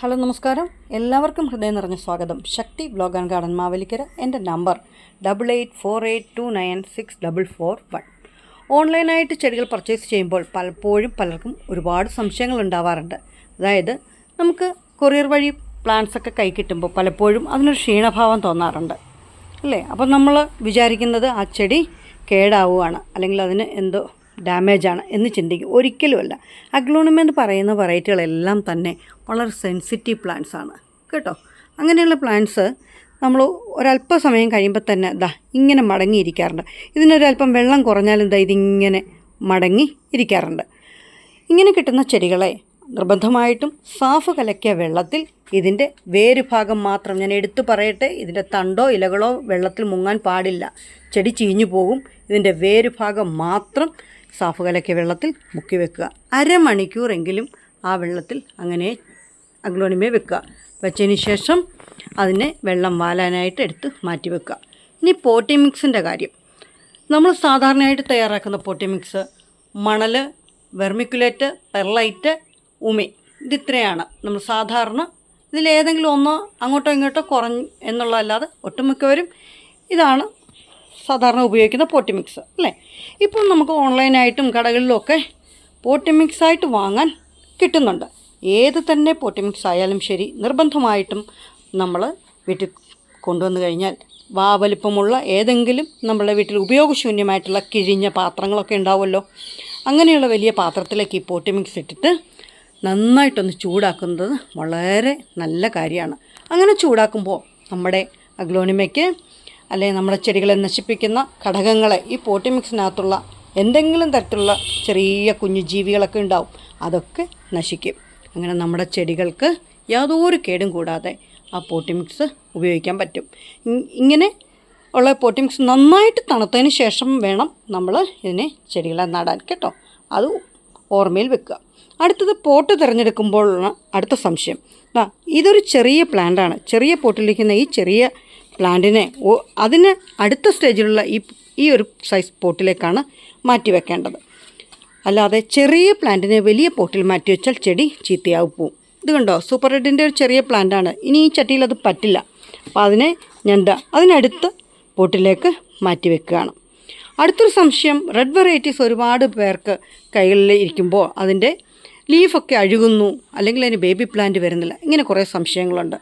Hello നമസ്കാരം. എല്ലാവർക്കും ഹൃദയം നിറഞ്ഞ സ്വാഗതം. Shakti blog and garden Mavelikara. എന്റെ number double eight four eight two nine six double four one ഓൺലൈനായിട്ട് ചെടികൾ പർച്ചേസ് ചെയ്യുമ്പോൾ പലപ്പോഴും പലർക്കും ഒരുപാട് സംശയങ്ങൾ ഉണ്ടാവാറുണ്ട്. അതായത് നമുക്ക് കൊറിയർ വഴി പ്ലാന്റ്സ് ഒക്കെ കൈ കിട്ടുമ്പോൾ പലപ്പോഴും അതിനൊരു ക്ഷീണഭാവം തോന്നാറുണ്ട്. അല്ലേ? അപ്പോൾ നമ്മൾ വിചാരിക്കുന്നത് ആ ചെടി കേടാവുകയാണ്. അല്ലെങ്കിൽ അതിന് എന്തോ ഡാമേജാണ് എന്ന് ചിന്തിക്കും. ഒരിക്കലുമല്ല അഗ്ലോണിമ പറയുന്ന വെറൈറ്റികളെല്ലാം തന്നെ വളരെ സെൻസിറ്റീവ് പ്ലാന്റ്സ് ആണ്. കേട്ടോ? അങ്ങനെയുള്ള പ്ലാന്റ്സ് നമ്മൾ ഒരല്പസമയം കഴിയുമ്പോൾ തന്നെ ദാ ഇങ്ങനെ മടങ്ങിയിരിക്കാറുണ്ട്. ഇതിനൊരല്പം വെള്ളം കുറഞ്ഞാലും ദാ ഇതിങ്ങനെ മടങ്ങി ഇരിക്കാറുണ്ട്. ഇങ്ങനെ കിട്ടുന്ന ചെടികളെ നിർബന്ധമായിട്ടും സാഫ് കലക്കിയ വെള്ളത്തിൽ ഇതിന്റെ വേരുഭാഗം മാത്രം ഞാൻ എടുത്തു പറയട്ടെ ഇതിന്റെ തണ്ടോ ഇലകളോ വെള്ളത്തിൽ മുങ്ങാൻ പാടില്ല. ചെടി ചീഞ്ഞു പോകും ഇതിന്റെ വേരുഭാഗം മാത്രം സാഫ് കലക്കിയ വെള്ളത്തിൽ മുക്കി വെക്കുക. അരമണിക്കൂറെങ്കിലും ആ വെള്ളത്തിൽ അങ്ങനെ അഗ്ലോണിമയെ വെക്കുക. വെച്ചതിന് ശേഷം അതിനെ വെള്ളം വാലാനായിട്ട് എടുത്ത് മാറ്റി വെക്കുക. ഇനി പോട്ടി മിക്സിന്റെ കാര്യം. നമ്മൾ സാധാരണയായിട്ട് തയ്യാറാക്കുന്ന പോട്ടി മിക്സ് മണൽ വെർമിക്കുലേറ്റ് പെർലൈറ്റ് ഉമി. ഇതിത്രയാണ്. നമ്മൾ സാധാരണ ഇതിലേതെങ്കിലും ഒന്നോ അങ്ങോട്ടോ ഇങ്ങോട്ടോ കുറഞ്ഞ് എന്നുള്ളതല്ലാതെ ഒട്ടുമിക്കവരും ഇതാണ് സാധാരണ ഉപയോഗിക്കുന്ന പോട്ടി മിക്സ് അല്ലേ? ഇപ്പം നമുക്ക് ഓൺലൈനായിട്ടും കടകളിലുമൊക്കെ പോട്ടി മിക്സായിട്ട് വാങ്ങാൻ കിട്ടുന്നുണ്ട്. ഏത് തന്നെ പോട്ടി മിക്സ് ആയാലും ശരി നിർബന്ധമായിട്ടും നമ്മൾ വീട്ടിൽ കൊണ്ടുവന്നു കഴിഞ്ഞാൽ വാ വലിപ്പമുള്ള ഏതെങ്കിലും നമ്മുടെ വീട്ടിൽ ഉപയോഗശൂന്യമായിട്ടുള്ള കിഴിഞ്ഞ പാത്രങ്ങളൊക്കെ ഉണ്ടാവുമല്ലോ. അങ്ങനെയുള്ള വലിയ പാത്രത്തിലേക്ക് ഈ പോട്ടി മിക്സ് ഇട്ടിട്ട് നന്നായിട്ടൊന്ന് ചൂടാക്കുന്നത് വളരെ നല്ല കാര്യമാണ്. അങ്ങനെ ചൂടാക്കുമ്പോൾ നമ്മുടെ അഗ്ലോണിമയ്ക്ക് അല്ലെങ്കിൽ നമ്മുടെ ചെടികളെ നശിപ്പിക്കുന്ന ഘടകങ്ങളെ ഈ പോട്ടി മിക്സിനകത്തുള്ള എന്തെങ്കിലും തരത്തിലുള്ള ചെറിയ കുഞ്ഞു ജീവികളൊക്കെ ഉണ്ടാവും അതൊക്കെ നശിക്കും. അങ്ങനെ നമ്മുടെ ചെടികൾക്ക് യാതൊരു കേടും കൂടാതെ ആ പോട്ടി മിക്സ് ഉപയോഗിക്കാൻ പറ്റും. ഇങ്ങനെ ഉള്ള പോട്ടി മിക്സ് നന്നായിട്ട് തണുത്തതിന് ശേഷം വേണം നമ്മൾ ഇതിനെ ചെടികളെ നടാൻ കേട്ടോ? അത് ഓർമ്മയിൽ വെക്കുക. അടുത്തത് പോട്ട് തിരഞ്ഞെടുക്കുമ്പോഴുള്ള അടുത്ത സംശയം. ഇതൊരു ചെറിയ പ്ലാന്റാണ്. ചെറിയ പോട്ടിലിരിക്കുന്ന ഈ ചെറിയ പ്ലാന്റിനെ അതിന് അടുത്ത സ്റ്റേജിലുള്ള ഈ ഈ ഒരു സൈസ് പോട്ടിലേക്കാണ് മാറ്റി വെക്കേണ്ടത്. അല്ലാതെ ചെറിയ പ്ലാന്റിനെ വലിയ പോട്ടിൽ മാറ്റി വെച്ചാൽ ചെടി ചീത്തയാവും പോവും ഇത് കണ്ടോ? സൂപ്പർ റെഡിന്റെ ഒരു ചെറിയ പ്ലാന്റാണ്. ഇനി ഈ ചട്ടിയിൽ അത് പറ്റില്ല. അപ്പോൾ അതിനെ ഞാൻ ദാ അതിനടുത്ത് പോട്ടിലേക്ക് മാറ്റി വെക്കുകയാണ്. അടുത്തൊരു സംശയം റെഡ് വെറൈറ്റീസ് ഒരുപാട് പേർക്ക് കൈകളിൽ ഇരിക്കുമ്പോൾ അതിന്റെ ലീഫൊക്കെ അഴുകുന്നു അല്ലെങ്കിൽ അതിന് ബേബി പ്ലാന്റ് വരുന്നില്ല. ഇങ്ങനെ കുറേ സംശയങ്ങളുണ്ട്.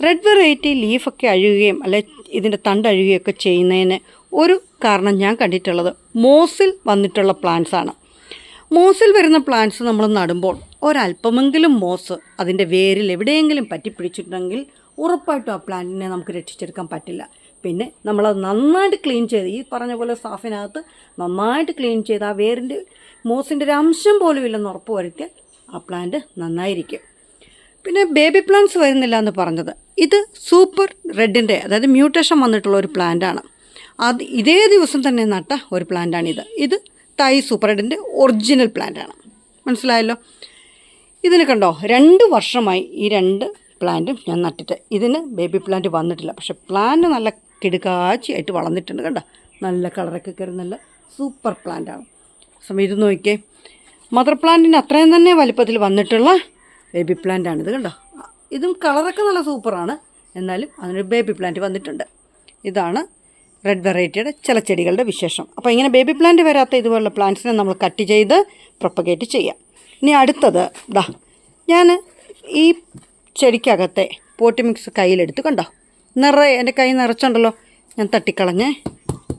റെഡ് വെറൈറ്റി ലീഫൊക്കെ അഴുകുകയും അല്ലെ ഇതിന്റെ തണ്ട് അഴുകുകയൊക്കെ ചെയ്യുന്നതിന് ഒരു കാരണം ഞാൻ കണ്ടിട്ടുള്ളത് മോസിൽ വന്നിട്ടുള്ള പ്ലാന്റ്സ് ആണ്. മോസിൽ വരുന്ന പ്ലാന്റ്സ് നമ്മൾ നടുമ്പോൾ ഒരല്പമെങ്കിലും മോസ് അതിന്റെ വേരിൽ എവിടെയെങ്കിലും പറ്റിപ്പിടിച്ചിട്ടുണ്ടെങ്കിൽ ഉറപ്പായിട്ടും ആ പ്ലാന്റിനെ നമുക്ക് രക്ഷിച്ചെടുക്കാൻ പറ്റില്ല. പിന്നെ നമ്മളത് നന്നായിട്ട് ക്ലീൻ ചെയ്ത് ഈ പറഞ്ഞ പോലെ സാഫിനകത്ത് നന്നായിട്ട് ക്ലീൻ ചെയ്ത് ആ വേരിന്റെ മോസിന്റെ ഒരു അംശം പോലും ഇല്ലെന്ന് ഉറപ്പ് വരുത്തിയാൽ ആ പ്ലാന്റ് നന്നായിരിക്കും. പിന്നെ ബേബി പ്ലാന്റ്സ് വരുന്നില്ല എന്ന് പറഞ്ഞത്. ഇത് സൂപ്പർ റെഡിന്റെ അതായത് മ്യൂട്ടേഷൻ വന്നിട്ടുള്ള ഒരു പ്ലാന്റാണ് അത് ഇതേ ദിവസം തന്നെ നട്ട ഒരു പ്ലാന്റാണിത് ഇത്. തൈ സൂപ്പർ റെഡിന്റെ ഒറിജിനൽ പ്ലാന്റാണ് മനസ്സിലായല്ലോ? ഇതിന് കണ്ടോ രണ്ട് വർഷമായി ഈ രണ്ട് പ്ലാന്റും ഞാൻ നട്ടിട്ട്. ഇതിന് ബേബി പ്ലാന്റ് വന്നിട്ടില്ല. പക്ഷെ പ്ലാന്റ് നല്ല കിടുക്കാച്ചിയായിട്ട് വളർന്നിട്ടുണ്ട് കണ്ടോ? നല്ല കളറൊക്കെ കയറി നല്ല സൂപ്പർ പ്ലാന്റാണ് സമയം ഇത് നോക്കിയേ. മദർ പ്ലാന്റിന് അത്രയും തന്നെ വലിപ്പത്തിൽ വന്നിട്ടുള്ള ബേബി പ്ലാന്റ് ഇത് കണ്ടോ? ഇതും കളറൊക്കെ നല്ല സൂപ്പറാണ് എന്നാലും അതിനൊരു ബേബി പ്ലാന്റ് വന്നിട്ടുണ്ട്. ഇതാണ് റെഡ് വെറൈറ്റിയുടെ ചില ചെടികളുടെ വിശേഷം. അപ്പോൾ ഇങ്ങനെ ബേബി പ്ലാന്റ് വരാത്ത ഇതുപോലുള്ള പ്ലാന്റ്സിനെ നമ്മൾ കട്ട് ചെയ്ത് പ്രൊപ്പഗേറ്റ് ചെയ്യാം. ഇനി അടുത്തത് ദാ ഞാൻ ഈ ചെടിക്കകത്തെ പോട്ടി മിക്സ് കയ്യിലെടുത്ത് കണ്ടോ? നിറയെ എന്റെ കൈ നിറച്ചുണ്ടല്ലോ. ഞാൻ തട്ടിക്കളഞ്ഞേ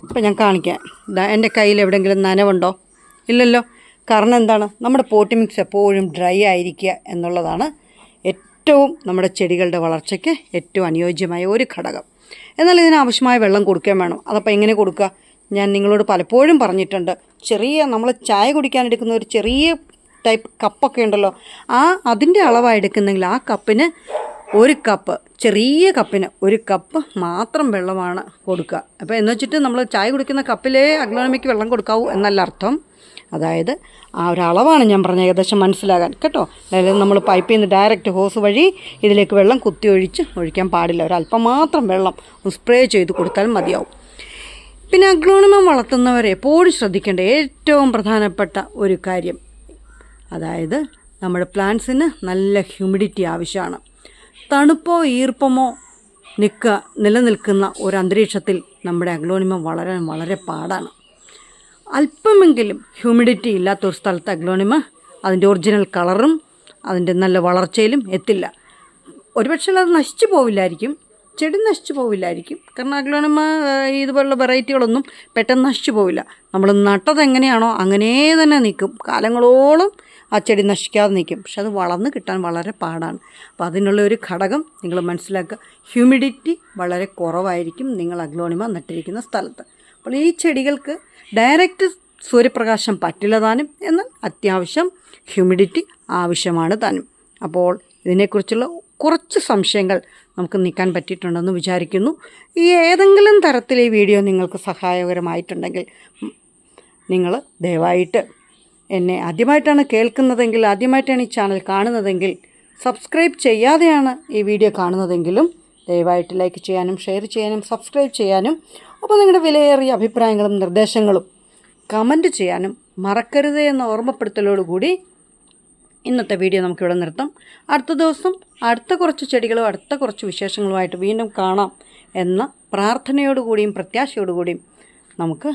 അപ്പം ഞാൻ കാണിക്കാം. ഇതാ എന്റെ കയ്യിൽ എവിടെയെങ്കിലും നനവുണ്ടോ? ഇല്ലല്ലോ. കാരണം എന്താണ്? നമ്മുടെ പോട്ടി മിക്സ് എപ്പോഴും ഡ്രൈ ആയിരിക്കുക എന്നുള്ളതാണ് ഏറ്റവും നമ്മുടെ ചെടികളുടെ വളർച്ചയ്ക്ക് ഏറ്റവും അനുയോജ്യമായ ഒരു ഘടകം. എന്നാൽ ഇതിന് ആവശ്യമായ വെള്ളം കൊടുക്കാൻ വേണം. അതപ്പോൾ എങ്ങനെ കൊടുക്കുക? ഞാൻ നിങ്ങളോട് പലപ്പോഴും പറഞ്ഞിട്ടുണ്ട് ചെറിയ നമ്മൾ ചായ കുടിക്കാൻ എടുക്കുന്ന ഒരു ചെറിയ ടൈപ്പ് കപ്പൊക്കെ ഉണ്ടല്ലോ ആ അതിന്റെ അളവാണ് എടുക്കുന്നെങ്കിൽ ആ കപ്പിന് ഒരു കപ്പ് ചെറിയ കപ്പിന് ഒരു കപ്പ് മാത്രം വെള്ളമാണ് കൊടുക്കുക. അപ്പോൾ എന്ന് വെച്ചിട്ട് നമ്മൾ ചായ കുടിക്കുന്ന കപ്പിലേ അഗ്ലോണമിക്ക് വെള്ളം കൊടുക്കാവൂ എന്നല്ല അർത്ഥം. അതായത് ആ ഒരു അളവാണ് ഞാൻ പറഞ്ഞത് ഏകദേശം മനസ്സിലാകാൻ. കേട്ടോ? അതായത് നമ്മൾ പൈപ്പിൽ നിന്ന് ഡയറക്റ്റ് ഹോസ് വഴി ഇതിലേക്ക് വെള്ളം കുത്തി ഒഴിച്ച് ഒഴിക്കാൻ പാടില്ല. ഒരല്പം മാത്രം വെള്ളം സ്പ്രേ ചെയ്ത് കൊടുത്താൽ മതിയാവും. പിന്നെ അഗ്രോണിമം വളർത്തുന്നവർ എപ്പോഴും ശ്രദ്ധിക്കേണ്ട ഏറ്റവും പ്രധാനപ്പെട്ട ഒരു കാര്യം. അതായത് നമ്മുടെ പ്ലാന്റ്സിന് നല്ല ഹ്യൂമിഡിറ്റി ആവശ്യമാണ്. തണുപ്പോ ഈർപ്പമോ നിൽക്കുക നിലനിൽക്കുന്ന ഒരു അന്തരീക്ഷത്തിൽ നമ്മുടെ അഗ്ലോണിമം വളരാൻ വളരെ പാടാണ്. അല്പമെങ്കിലും ഹ്യൂമിഡിറ്റി ഇല്ലാത്ത ഒരു സ്ഥലത്ത് അഗ്ലോണിമ അതിന്റെ ഒറിജിനൽ കളറും അതിന്റെ നല്ല വളർച്ചയിലും എത്തില്ല. ഒരുപക്ഷെ അത് നശിച്ചു പോവില്ലായിരിക്കും ചെടി നശിച്ചു പോവില്ലായിരിക്കും. കാരണം അഗ്ലോണിമ ഇതുപോലുള്ള വെറൈറ്റികളൊന്നും പെട്ടെന്ന് നശിച്ചു പോവില്ല. നമ്മൾ നട്ടത് എങ്ങനെയാണോ അങ്ങനെ തന്നെ നിൽക്കും. കാലങ്ങളോളം ആ ചെടി നശിക്കാതെ നിൽക്കും. പക്ഷെ അത് വളർന്ന് കിട്ടാൻ വളരെ പാടാണ്. അപ്പോൾ അതിനുള്ള ഒരു ഘടകം നിങ്ങൾ മനസ്സിലാക്കുക. ഹ്യൂമിഡിറ്റി വളരെ കുറവായിരിക്കും നിങ്ങൾ അഗ്ലോണിമ നട്ടിരിക്കുന്ന സ്ഥലത്ത്. അപ്പോൾ ഈ ചെടികൾക്ക് ഡയറക്റ്റ് സൂര്യപ്രകാശം പറ്റില്ല താനും എന്നാൽ അത്യാവശ്യം ഹ്യൂമിഡിറ്റി ആവശ്യമാണ് താനും. അപ്പോൾ ഇതിനെക്കുറിച്ചുള്ള കുറച്ച് സംശയങ്ങൾ നമുക്ക് നീക്കാൻ പറ്റിയിട്ടുണ്ടെന്ന് വിചാരിക്കുന്നു. ഈ ഏതെങ്കിലും തരത്തിൽ ഈ വീഡിയോ നിങ്ങൾക്ക് സഹായകരമായിട്ടുണ്ടെങ്കിൽ നിങ്ങൾ ദയവായിട്ട് എന്നെ ആദ്യമായിട്ടാണ് കേൾക്കുന്നതെങ്കിൽ ആദ്യമായിട്ടാണ് ഈ ചാനൽ കാണുന്നതെങ്കിൽ സബ്സ്ക്രൈബ് ചെയ്യാതെയാണ് ഈ വീഡിയോ കാണുന്നതെങ്കിലും ദയവായിട്ട് ലൈക്ക് ചെയ്യാനും ഷെയർ ചെയ്യാനും സബ്സ്ക്രൈബ് ചെയ്യാനും അപ്പോൾ നിങ്ങളുടെ വിലയേറിയ അഭിപ്രായങ്ങളും നിർദ്ദേശങ്ങളും കമന്റ് ചെയ്യാനും മറക്കരുത് എന്ന ഓർമ്മപ്പെടുത്തലോടുകൂടി ഇന്നത്തെ വീഡിയോ നമുക്കിവിടെ നിർത്താം. അടുത്ത ദിവസം അടുത്ത കുറച്ച് ചെടികളും അടുത്ത കുറച്ച് വിശേഷങ്ങളുമായിട്ട് വീണ്ടും കാണാം എന്ന പ്രാർത്ഥനയോടുകൂടിയും പ്രത്യാശയോടുകൂടിയും നമുക്ക്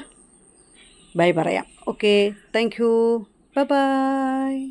ബൈ പറയാം. Okay thank you by